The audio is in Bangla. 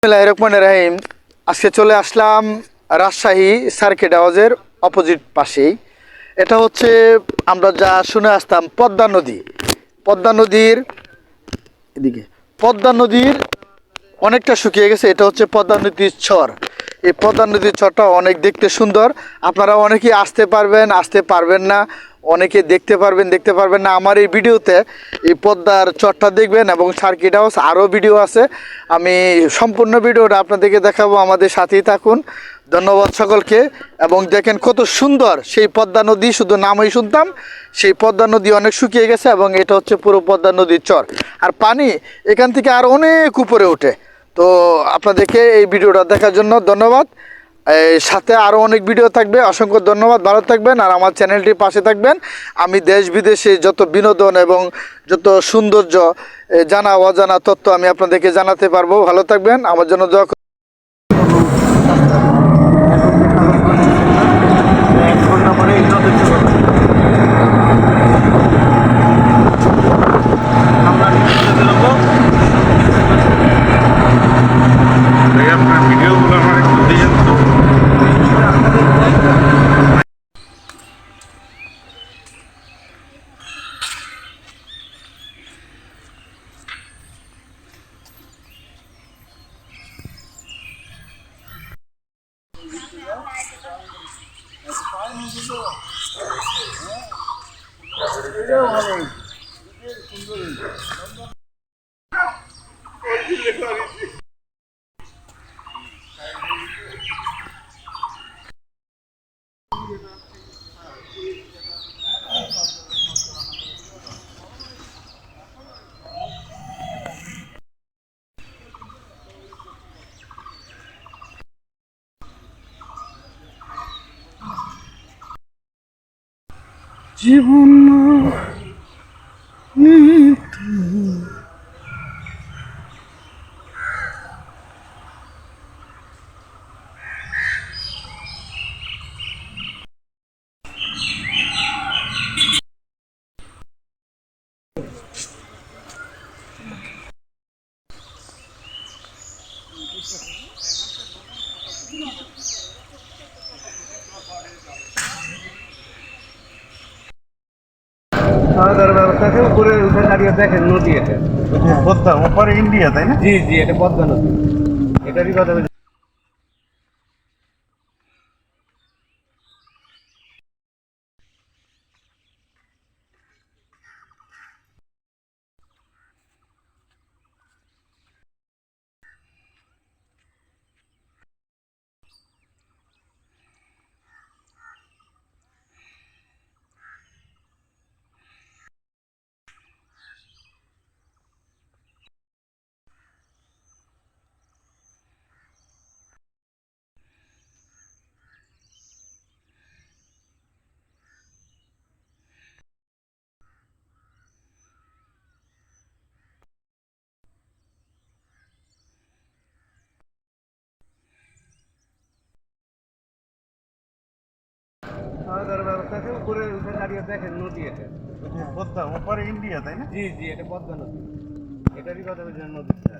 বিসমিল্লাহির রহমানির রহিম। আজকে চলে আসলাম রাজশাহী সার্কিট হাউজের অপোজিট পাশেই। এটা হচ্ছে আমরা যা শুনে আসতাম পদ্মা নদী। পদ্মা নদীর এদিকে, পদ্মা নদীর অনেকটা শুকিয়ে গেছে, এটা হচ্ছে পদ্মা নদীর চর। এই পদ্মা নদীর চরটা অনেক দেখতে সুন্দর। আপনারা অনেকেই আসতে পারবেন আসতে পারবেন না। অনেকে দেখতে পারবেন দেখতে পারবেন না। আমার এই ভিডিওতে এই পদ্মার চরটা দেখবেন এবং সার্কিট হাউস আরও ভিডিও আছে। আমি সম্পূর্ণ ভিডিওটা আপনাদেরকে দেখাবো, আমাদের সাথেই থাকুন। ধন্যবাদ সকলকে। এবং দেখেন কত সুন্দর সেই পদ্মা নদী, শুধু নামই শুনতাম, সেই পদ্মা নদী অনেক শুকিয়ে গেছে এবং এটা হচ্ছে পুরো পদ্মা নদীর চর। আর পানি এখান থেকে আর অনেক উপরে ওঠে। তো আপনাদেরকে এই ভিডিওটা দেখার জন্য ধন্যবাদ। সাথে আরও অনেক ভিডিও থাকবে। অসংখ্য ধন্যবাদ। ভালো থাকবেন আর আমার চ্যানেলটির পাশে থাকবেন। আমি দেশ বিদেশে যত বিনোদন এবং যত সৌন্দর্য জানা, অজানা তথ্য আমি আপনাদেরকে জানাতে পারব। ভালো থাকবেন। আমার জন্য দোয়া। ভিডিওগুলো সুন্দর জীবন খাওয়া দাওয়ার ব্যবস্থা আছে উপরে উঠে দাঁড়িয়ে দেখেন নদী এটা। পদ্মা ওপারে ইন্ডিয়া তাই না? জি জি এটা পদ্মা নদী। এটারই কথা দাওয়ার ব্যবস্থা আছে উপরে উঠে দাঁড়িয়ে দেখেন নদী এটা। পদ্মা ওপারে ইন্ডিয়া তাই না? জি জি এটা পদ্মা নদী। এটারই কথা বলছি নদীটা